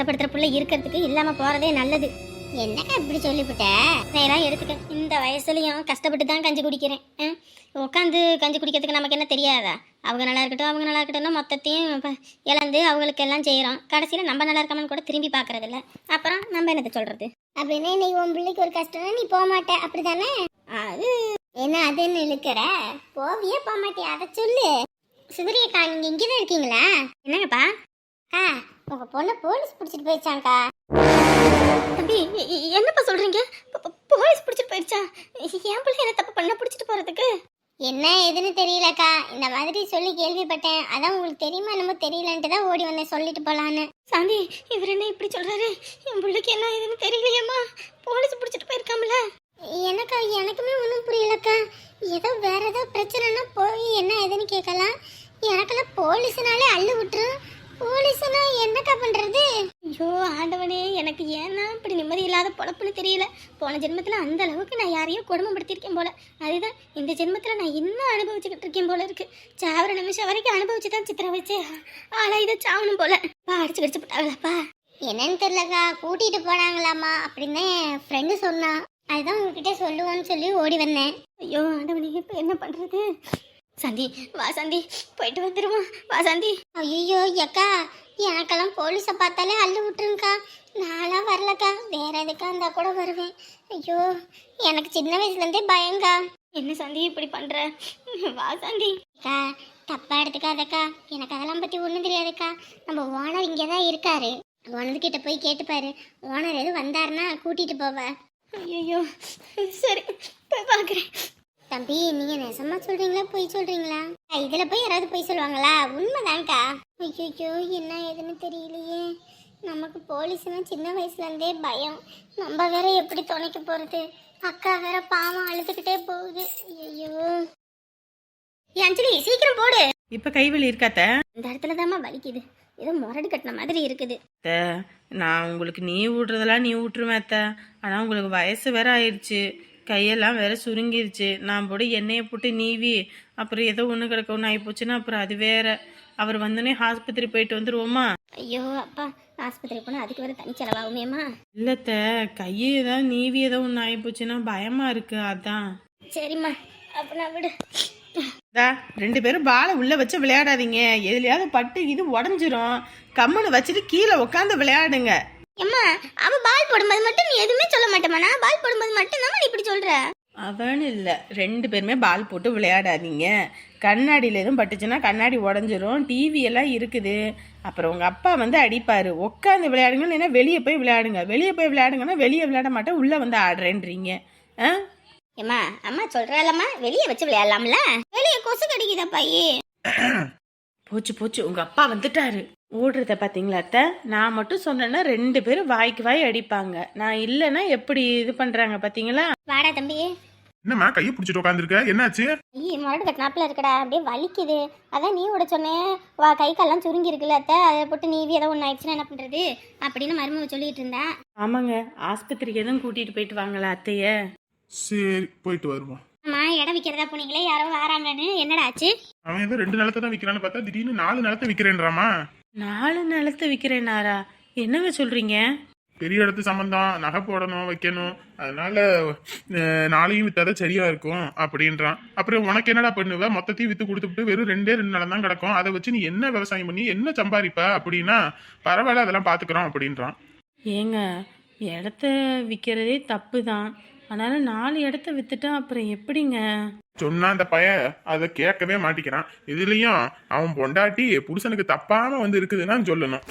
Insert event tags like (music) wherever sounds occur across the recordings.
கஷ்டப்படுத்துற புள்ள இருக்கிறதுக்கு இல்லாம போறதே நல்லது. என்னக்கா இப்படி சொல்லிவிட்ட இதெல்லாம் எடுத்துக்க. இந்த வயசுலயும் கஷ்டப்பட்டு தான் கஞ்சி குடிக்கிறேன். உட்காந்து கஞ்சி குடிக்கிறதுக்கு நமக்கு என்ன தெரியாதா? அவங்க நல்லா இருக்கட்டும் அவங்க நல்லா இருக்கட்டும்னா மொத்தத்தையும் இழந்து அவங்களுக்கு எல்லாம் செய்கிறோம் கடைசியில் நம்ம நல்லா இருக்காமன்னு கூட திரும்பி பார்க்கறது இல்ல அப்புறம் நம்ம என்னத்தை சொல்றது? அப்படின்னு நீ உன் பிள்ளைக்கு ஒரு கஷ்டம்னா நீ போக மாட்ட. அப்படிதானே அது என்ன அதுன்னு இழுக்கிற? போவியே போக மாட்டியா? அதை சொல்லு. சுந்தரியக்கா நீங்க இங்கே தான் இருக்கீங்களா? என்னங்கப்பா? அக்கா உங்க பொண்ணு போலீஸ் பிடிச்சிட்டு போயிடுச்சாங்க்கா தம்பி என்னப்பா சொல்றீங்க? போலீஸ் பிடிச்சிட்டு போயிடுச்சா? என் பிள்ளை என்ன தப்பு பண்ண பிடிச்சிட்டு போறதுக்கு? என்ன எதுன்னு தெரியலக்கா. இந்த மாதிரி சொல்லி கேள்விப்பட்டேன். அதான் உங்களுக்கு தெரியுமா என்னமோ தெரியலன்ட்டு தான் ஓடி வந்தேன் சொல்லிட்டு போலான்னு. சாந்தி இவர் என்ன இப்படி சொல்றாரு? என் பிள்ளைக்கு என்ன எதுன்னு தெரியலையம்மா. போலீஸ் பிடிச்சிட்டு போயிருக்காமல? எனக்கா எனக்குமே ஒன்றும் புரியலக்கா. ஏதோ வேற ஏதோ பிரச்சனைனா போய் என்ன ஏதுன்னு கேட்கலாம். எனக்கெல்லாம் போலீஸ்னாலே அள்ளு விட்டுரும். என்னக்கா பண்றது? ஐயோ ஆண்டவனே எனக்கு ஏன்னா இப்படி நிம்மதி இல்லாத பொழப்புன்னு தெரியல. போன ஜென்மத்துல அந்த அளவுக்கு நான் யாரையும் கொடுமைப்படுத்திருக்கேன் போல. அதுதான் இந்த ஜென்மத்துல நான் இன்னும் அனுபவிச்சுக்கிட்டு இருக்கேன் போல இருக்கு. சாவர நிமிஷம் வரைக்கும் அனுபவிச்சு தான் சித்திர வச்சு. ஆளா இதை சாவணும் போல. பா அடிச்சு கடிச்சு போட்டாங்களாப்பா. என்னன்னு தெரியலக்கா கூட்டிட்டு போனாங்களாமா அப்படின்னு ஃப்ரெண்டு சொன்னா அதுதான் உங்ககிட்ட சொல்லுவோன்னு சொல்லி ஓடி வந்தேன். ஐயோ ஆண்டவனே இப்போ என்ன பண்றது? சந்தி வா சந்தி போயிட்டு வந்துருவோம் வா சந்தி. ஐயோ அக்கா எனக்கெல்லாம் போலீஸை பார்த்தாலே அள்ளு விட்டுருங்கக்கா. நான்லாம் வரலக்கா. வேற எதுக்கா இருந்தா கூட வருவேன். ஐயோ எனக்கு சின்ன வயசுலேருந்தே பயங்கா. என்ன சந்தி இப்படி பண்ற? வா சந்தி. அக்கா தப்பா எடுத்துக்காதக்கா. எனக்கு அதெல்லாம் பத்தி ஒன்றும் தெரியாதுக்கா. நம்ம ஓனர் இங்கே தான் இருக்காரு. ஓனர் கிட்ட போய் கேட்டுப்பாரு. ஓனர் எதுவும் வந்தாருன்னா கூட்டிட்டு போவ. ஐயோ சரி போய் பார்க்குறேன் தம்பி நீங்க நெசமா சொல்றீங்களா பொய் சொல்றீங்களா? இதுல போய் யாராவது பொய் சொல்லுவாங்களா? உண்மைதான்க்கா. ஐயோ என்ன ஏதுன்னு தெரியலையே. நமக்கு போலீஸ்னா சின்ன வயசுல இருந்தே பயம். நம்ம வேற எப்படி துணைக்க போறது? அக்கா வேற பாவம் அழுதுகிட்டே போகுது. ஐயோ அஞ்சலி சீக்கிரம் போடு. இப்ப கைவலி இருக்காத்த இந்த இடத்துல தாம்மா வலிக்குது. ஏதோ முரடு கட்டின மாதிரி இருக்குது. அத்தை, நான் உங்களுக்கு நீ விட்றதெல்லாம் நீ விட்டுருவேன் அத்தை. ஆனால் உங்களுக்கு வயசு வேற ஆயிடுச்சு. கையெல்லாம் வேற சுருங்கிருச்சு. நான் போட எண்ணெயை போட்டு நீவி அப்புறம் ஏதோ ஒன்று கிடக்க ஒன்று ஆகிப்போச்சுன்னா அப்புறம் அது வேற. அவர் வந்தோடனே ஆஸ்பத்திரி போயிட்டு வந்துருவோமா? ஐயோ அப்பா ஆஸ்பத்திரி போனால் அதுக்கு வேற தனி செலவாகுமேம்மா? இல்லத்த கையை ஏதாவது நீவி ஏதோ ஒன்று ஆகிப்போச்சுன்னா பயமா இருக்கு அதான். சரிம்மா அப்ப நான் விடு. தா ரெண்டு பேரும் பாலை உள்ள வச்சு விளையாடாதீங்க. எதுலயாவது பட்டு இது உடஞ்சிரும். கம்முன்னு வச்சுட்டு கீழே உட்காந்து விளையாடுங்க. அம்மா அவ பால் போடும்போது மட்டும் நீ எதுவுமே சொல்ல மாட்டேமா நான் பால் போடும்போது மட்டும் தான் நீ இப்படி சொல்ற. அவன் இல்லை. ரெண்டு பேருமே பால் போட்டு விளையாடாதீங்க. கண்ணாடியில் எதுவும் பட்டுச்சுன்னா கண்ணாடி உடஞ்சிரும். டிவி எல்லாம் இருக்குது. அப்புறம் உங்கள் அப்பா வந்து அடிப்பார். உட்காந்து விளையாடுங்க இல்லைன்னா வெளியே போய் விளையாடுங்க. வெளியே போய் விளையாடுங்கன்னா வெளியே விளையாட மாட்டேன். உள்ளே வந்து ஆடுறேன்றீங்க. ஆ? ஏம்மா அம்மா சொல்றாளம்மா வெளியே வச்சு விளையாடலாம்ல. வெளியே கொசு கடிக்குதா பையே? போச்சு போச்சு. உங்கள் அப்பா வந்துட்டாரு. ஓடுறத பார்த்தீங்களா அத்தை? நான் மட்டும் சொன்னேன்னா ரெண்டு பேரும் வாய்க்கு வாய் அடிப்பாங்க. நான் இல்லைன்னா எப்படி இது பண்ணுறாங்க பார்த்தீங்களா வாடா தம்பி. என்னம்மா கையை பிடிச்சிட்டு உட்காந்துருக்க என்னாச்சு? ஐயே முரடு கட்டினாப்புல இருக்கடா. அப்படியே வலிக்குது. அதான் நீ விட சொன்னேன். வா கை கால்லாம் சுருங்கி இருக்குல்ல அத்தை. அதை போட்டு நீவி ஏதோ ஒன்று ஆயிடுச்சுன்னா என்ன பண்றது? அப்படின்னு மருமக சொல்லிட்டு இருந்தேன் ஆமாங்க. ஆஸ்பத்திரிக்கு எதுவும் கூட்டிகிட்டு போயிட்டு வாங்களா அத்தைய? சரி போயிட்டு வருவோம். அம்மா இடம் விற்கிறதா போனீங்களே? யாரோ வராங்கன்னு. என்னடா ஆச்சு? அவன் ஏதோ ரெண்டு நிலத்தை தான் விற்கிறான்னு பார்த்தா திடீர்னு நாலு நிலத்தை விற்கிறேன்றாமா நாலு நிலத்தை விற்கிறேனாரா என்னங்க சொல்கிறீங்க பெரிய இடத்து சம்பந்தம் நகை போடணும் வைக்கணும். அதனால நாளையும் வித்தாதான் சரியா இருக்கும் அப்படின்றான். அப்புறம் உனக்கு என்னடா பண்ணுவ? மொத்தத்தையும் வித்து கொடுத்துட்டு வெறும் ரெண்டே ரெண்டு நிலம் தான் கிடக்கும். அதை வச்சு நீ என்ன விவசாயம் பண்ணி என்ன சம்பாதிப்ப அப்படின்னா பரவாயில்ல அதெல்லாம் பாத்துக்கிறோம் அப்படின்றான். ஏங்க இடத்த விற்கிறதே தப்பு தான் ஆனாலும் நாலு இடத்த வித்துட்டா அப்புறம் எப்படிங்க? சொன்னா அந்த பையன் அதை கேட்கவே மாட்டிக்கிறான். இதுலயும் அவன் பொண்டாட்டி புருஷனுக்கு தப்பாம வந்து இருக்குதுன்னா சொல்லணும்.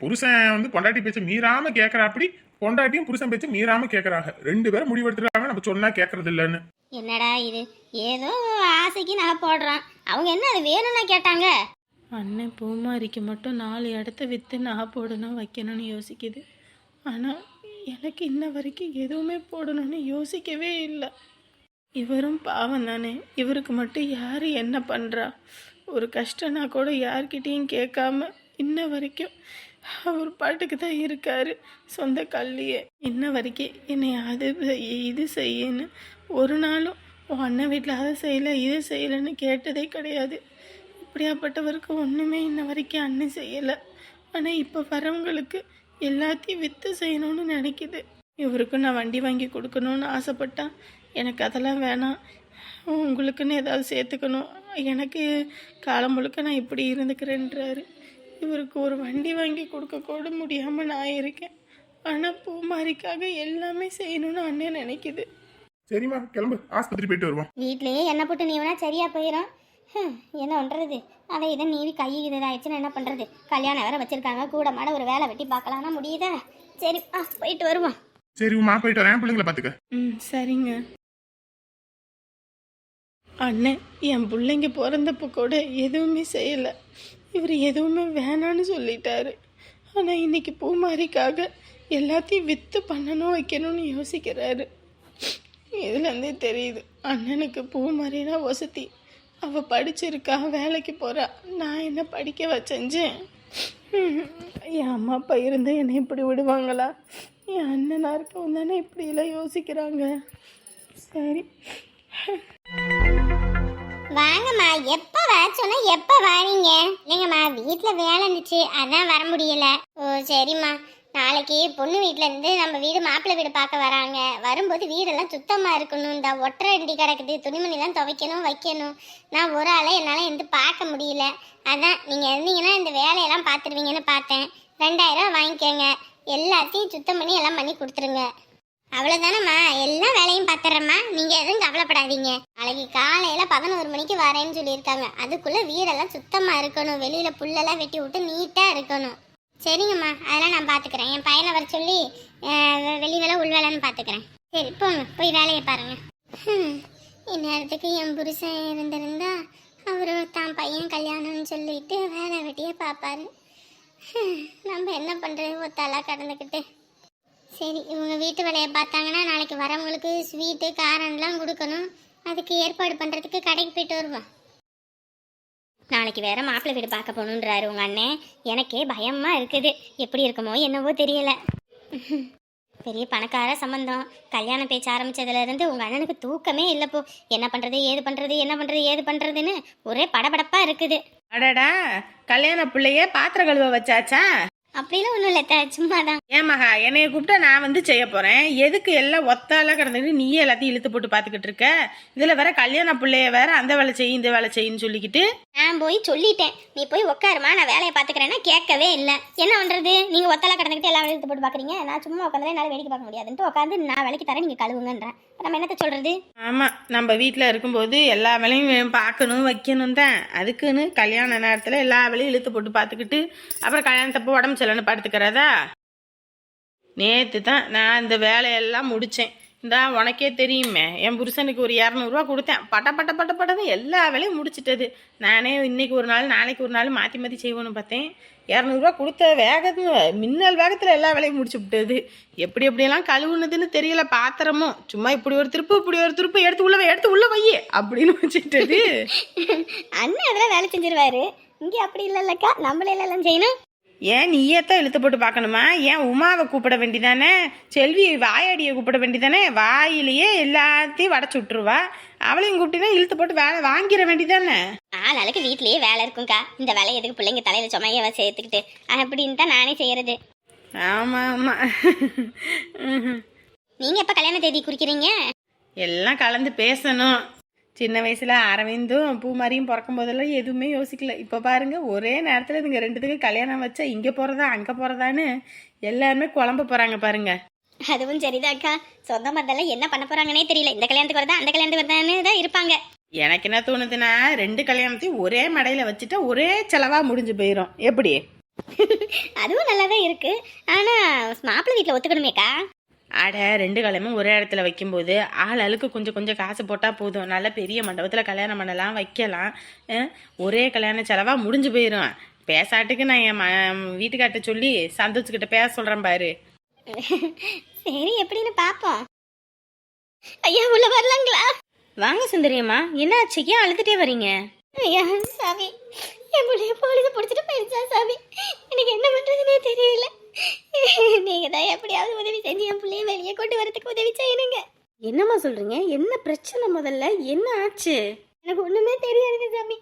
புருஷன் வந்து பொண்டாட்டி பேச்ச மீறாம கேக்குறாப்படி பொண்டாட்டியும் புருஷன் பேச்ச மீறாம கேக்குறாங்க ரெண்டு பேரும் முடிவெடுத்துறாங்க நம்ம சொன்னா கேக்குறது இல்லைன்னு. என்னடா இது? ஏதோ ஆசைக்கு நகை போடுறான். அவங்க என்ன அது வேணும்னா கேட்டாங்க? அண்ணன் பூமாரிக்கு மட்டும் நாலு இடத்த விற்று நகை போடணும் வைக்கணும்னு யோசிக்குது. ஆனால் எனக்கு இன்ன வரைக்கும் எதுவுமே போடணும்னு யோசிக்கவே இல்லை. இவரும் பாவம் தானே. இவருக்கு மட்டும் யார் என்ன பண்ணுறா ஒரு கஷ்டம்னா கூட யார்கிட்டயும் கேட்காம இன்ன வரைக்கும் அவர் பாட்டுக்கு தான் இருக்காரு சொந்த கல்லியே. இன்ன வரைக்கும் என்னை அது செய், இது செய்யன்னு ஒரு நாளும் உன் அண்ணன் வீட்டில் அதை செய்யலை இது செய்யலைன்னு கேட்டதே கிடையாது. இப்படியாப்பட்டவருக்கு ஒன்றுமே இன்ன வரைக்கும் அண்ணன் செய்யலை. ஆனால் இப்போ வரவங்களுக்கு எல்லாத்தையும் விற்று செய்யணும்னு நினைக்குது. இவருக்கும் நான் வண்டி வாங்கி கொடுக்கணும்னு ஆசைப்பட்டேன் எனக்கு அதெல்லாம் வேணாம். உங்களுக்குன்னு ஏதாவது சேர்த்துக்கணும். எனக்கு காலம் முழுக்க நான் இப்படி இருந்துக்கிறேன்றாரு. இவருக்கு ஒரு வண்டி வாங்கி கொடுக்க கூட முடியாமல் நான் இருக்கேன். ஆனால் பூமாரிக்காக எல்லாமே செய்யணும்னு அண்ணன் நினைக்குது. சரிம்மா கிளம்பு. ஆஸ்பத்திரி போயிட்டு வருவோம். வீட்லயே எண்ணெய் போட்டு நீவனா சரியா போயிடும் என்ன பண்ணுறது அதை இதை நீவி கை இதாகிடுச்சுன்னா என்ன பண்ணுறது கல்யாணம் வேற வச்சிருக்காங்க. கூட மாட ஒரு வேலை வெட்டி பார்க்கலாம்னா முடியுதா? சரி ஆ போயிட்டு வருவோம். சரி உமா போயிட்டு வரேன். பிள்ளைங்களை பாத்துக்க ம் சரிங்க. அண்ணன் என் பிள்ளைங்க பிறந்தப்போ கூட எதுவுமே செய்யலை. இவர் எதுவுமே வேணான்னு சொல்லிட்டாரு. ஆனால் இன்னைக்கு பூமாரிக்காக எல்லாத்தையும் விற்று பண்ணணும் வைக்கணும்னு யோசிக்கிறாரு. இதுலேருந்தே தெரியுது அண்ணனுக்கு பூமாரினா வசதி. அவள் படிச்சிருக்கா வேலைக்கு போகிறா நான் என்ன படிக்க வச்சேஞ்சேன் என் அம்மா அப்பா இருந்தால் என்னை இப்படி விடுவாங்களா? என் அண்ணனாக இருக்கவும் தானே இப்படியெல்லாம் யோசிக்கிறாங்க. சரி. வாங்கம்மா எப்போ வர சொன்னா எப்போ வாரீங்க? இல்லைங்கம்மா வீட்டில் வேலை இருந்துச்சு அதான் வர முடியல. ஓ சரிம்மா. நாளைக்கு பொண்ணு வீட்ல இருந்து நம்ம வீடு மாப்பிள்ளை வீடு பார்க்க வராங்க. வரும்போது வீடெல்லாம் சுத்தமாக இருக்கணும். இந்த ஒற்றை அண்டி கிடக்குது. துணிமணிலாம் துவைக்கணும் வைக்கணும். நான் ஒரு ஆளை என்னால் எந்த பார்க்க முடியல. அதான் நீங்கள் இருந்தீங்கன்னா இந்த வேலையெல்லாம் பார்த்துருவீங்கன்னு பார்த்தேன். ரெண்டாயிரம் வாங்கிக்கோங்க. எல்லாத்தையும் சுத்தம் பண்ணி எல்லாம் பண்ணி கொடுத்துருங்க. அவ்வளோதானம்மா எல்லா வேலையும் பார்த்துறேம்மா. நீங்கள் எதுவும் கவலைப்படாதீங்க. நாளைக்கு காலையில் பதினோரு மணிக்கு வரேன்னு சொல்லியிருக்காங்க. அதுக்குள்ளே வீடெல்லாம் சுத்தமாக இருக்கணும். வெளியில் புல்லெல்லாம் வெட்டி விட்டு நீட்டாக இருக்கணும். சரிங்கம்மா அதெல்லாம் நான் பார்த்துக்கிறேன் என் பையனை வர சொல்லி வெளி வேலை உள் வேலைன்னு பார்த்துக்கிறேன் சரி போங்க போய் வேலையை பாருங்க. இந்நேரத்துக்கு என் புருஷன் இருந்திருந்தா அவர் தான் பையன் கல்யாணம்னு சொல்லிட்டு வேலை வெட்டியே பார்ப்பாரு நம்ம என்ன பண்ணுறது ஒத்தாலாக கடந்துக்கிட்டு சரி இவங்க வீட்டு வேலையை பார்த்தாங்கன்னா நாளைக்கு வரவங்களுக்கு ஸ்வீட்டு காரம்லாம் கொடுக்கணும். அதுக்கு ஏற்பாடு பண்ணுறதுக்கு கடைக்கு போயிட்டு வருவோம். நாளைக்கு வேற மாப்பிள்ளை வீடு பார்க்க போகணுன்றாரு உங்க அண்ணன் எனக்கே பயமா இருக்குது. எப்படி இருக்குமோ என்னவோ தெரியல. பெரிய பணக்கார சம்பந்தம். கல்யாணம் பேச்சு ஆரம்பிச்சதுல இருந்து உங்க அண்ணனுக்கு தூக்கமே இல்லைப்போ என்ன பண்றது ஏது பண்றது என்ன பண்றது ஏது பண்றதுன்னு ஒரே படபடப்பா இருக்குது. அடடா கல்யாண பிள்ளைய பாத்திரம் கழுவ வச்சாச்சா? அப்படிலாம் ஒன்றும் இல்லை சும்மா தான் ஏன் மகா என்னைய கூப்பிட்டா நான் வந்து செய்ய போறேன். எதுக்கு எல்லாம் ஒத்தாலாம் கிடந்துட்டு நீயே எல்லாத்தையும் இழுத்து போட்டு பார்த்துக்கிட்டு இருக்க? இதுல வேற கல்யாண பிள்ளைய வேற அந்த வேலை செய் இந்த வேலை செய்யின்னு சொல்லிக்கிட்டு. நான் போய் சொல்லிட்டேன். நீ போய் உட்காருமா நான் வேலையை பார்த்துக்கிறேன்னா கேட்கவே இல்லை. என்ன பண்ணுறது நீங்கள் ஒத்தலை கடந்துக்கிட்டு எல்லாம் எடுத்து போட்டு பார்க்குறீங்க? நான் சும்மா உட்காந்து என்னால் வேடிக்கை பார்க்க முடியாதுன்ட்டு உட்காந்து நான் வேலைக்கு தரேன் நீங்கள் கழுவுங்கன்றேன். நம்ம என்னத்த சொல்கிறது ஆமா நம்ம வீட்டில் இருக்கும்போது எல்லா வேலையும் பார்க்கணும் வைக்கணும் தான். அதுக்குன்னு கல்யாண நேரத்தில் எல்லா வேலையும் இழுத்து போட்டு பார்த்துக்கிட்டு அப்புறம் கல்யாணத்தப்போ உடம்பு சரியில்லைன்னு படுத்துக்கிறதா நேற்று தான் நான் இந்த வேலையெல்லாம் முடித்தேன் இந்தா உனக்கே தெரியுமே என் புருஷனுக்கு ஒரு இரநூறுவா கொடுத்தேன். பட்ட பட்ட பட்ட பட்டது எல்லா வேலையும் முடிச்சிட்டது. நானே இன்னைக்கு ஒரு நாள் நாளைக்கு ஒரு நாள் மாற்றி மாற்றி செய்வோன்னு பார்த்தேன். இரநூறுவா கொடுத்த வேகத்து மின்னல் வேகத்தில் எல்லா வேலையும் முடிச்சு விட்டது. எப்படி எப்படியெல்லாம் கழுவுனதுன்னு தெரியல பாத்திரமும் சும்மா இப்படி ஒரு திருப்பு இப்படி ஒரு திருப்பு எடுத்து உள்ள எடுத்து உள்ள வை அப்படின்னு வச்சுட்டது அண்ணன் அதெல்லாம் வேலை செஞ்சிருவாரு. இங்கே அப்படி இல்லைல்லக்கா நம்மளே எல்லாம் செய்யணும். ஏன் நீயே தான் இழுத்து போட்டு பார்க்கணுமா? ஏன் உமாவை கூப்பிட வேண்டிதானே? செல்வி வாயாடியை கூப்பிட வேண்டிதானே? வாயிலேயே எல்லாத்தையும் வடைச்சு விட்டுருவா. அவளையும் கூப்பிட்டினா இழுத்து போட்டு வேலை வாங்கிட வேண்டிதானே? ஆளாளுக்கு வீட்லயே வேலை இருக்கும்க்கா. இந்த வேலை எதுக்கு பிள்ளைங்க தலையில சுமையவ சேர்த்துக்கிட்டு? அப்படின்னு தான் நானே செய்யறது. ஆமாம் ஆமாம் நீங்க எப்ப கல்யாண தேதி குறிக்கிறீங்க? எல்லாம் கலந்து பேசணும். சின்ன வயசுல அரவிந்தும் பூமாரியும் பிறக்கும் போதெல்லாம் எதுவுமே யோசிக்கல. இப்போ பாருங்க ஒரே நேரத்தில் இதுங்க ரெண்டுத்துக்கு கல்யாணம் வச்சா இங்கே போகிறதா அங்கே போகிறதான்னு எல்லாருமே குழம்ப போகிறாங்க பாருங்க. அதுவும் சரிதான்க்கா சொந்த மத்தெல்லாம் என்ன பண்ண போறாங்கன்னே தெரியல. இந்த கல்யாணத்துக்கு வரதா அந்த கல்யாணத்துக்கு வரதான்னு தான் இருப்பாங்க. எனக்கு என்ன தோணுதுன்னா ரெண்டு கல்யாணத்தையும் ஒரே மடையில் வச்சுட்டா ஒரே செலவாக முடிஞ்சு போயிடும் எப்படி? (laughs) அதுவும் நல்லா தான் இருக்கு. ஆனா மாப்பிள்ளை வீட்டில் ஒத்துக்கணுமேக்கா? அட ரெண்டு கல்யாணமும் ஒரே இடத்துல வைக்கும்போது ஆள் அழுக்கு கொஞ்சம் கொஞ்சம் காசு போட்டால் போதும். நல்ல பெரிய மண்டபத்தில் கல்யாணம் பண்ணலாம் வைக்கலாம். ஒரே கல்யாண செலவாக முடிஞ்சு போயிடும் பேசாட்டுக்கு நான் என் ம வீட்டுக்கார்ட்ட சொல்லி சந்தோஷக்கிட்ட பேச சொல்கிறேன் பாரு. சரி எப்படின்னு பாப்போம். ஐயா உள்ள வரலாங்களா? வாங்க சுந்தரியம்மா என்ன ஆச்சுக்கு அழுதுட்டே வரீங்க? ஐயா சாமி என் போலீஸ் பிடிச்சிட்டு போயிருச்சா சாமி எனக்கு என்ன பண்றதுனே தெரியல நீங்க தான் எப்படியாவது உதவி செஞ்சு என் பிள்ளைய வெளியே கொண்டு வரதுக்கு உதவி செய்யணுங்க என்னம்மா சொல்கிறீங்க என்ன பிரச்சனை முதல்ல? என்ன ஆச்சு? எனக்கு ஒண்ணுமே தெரியாது சாமி.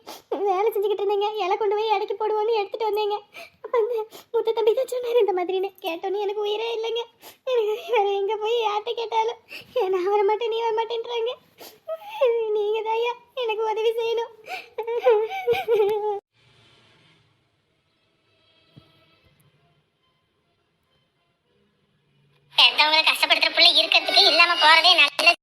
வேலை செஞ்சுக்கிட்டு இருந்தேங்க. இலை கொண்டு போய் இடைக்கு போடுவோன்னு எடுத்துட்டு வந்தேங்க. அப்போ அந்த முத்த தம்பி தான் சொன்னார் இந்த மாதிரின்னு. கேட்டோன்னே எனக்கு உயிரே இல்லைங்க. எனக்கு வேற எங்கே போய் யார்கிட்ட கேட்டாலும் நான் வர மாட்டேன் நீ வர மாட்டேன்றாங்க நீங்க தாயா எனக்கு உதவி செய்யணும். பெத்தவங்களை கஷ்டப்படுத்துற பிள்ளை இருக்கிறதுக்கு இல்லாம போறதே நல்லது.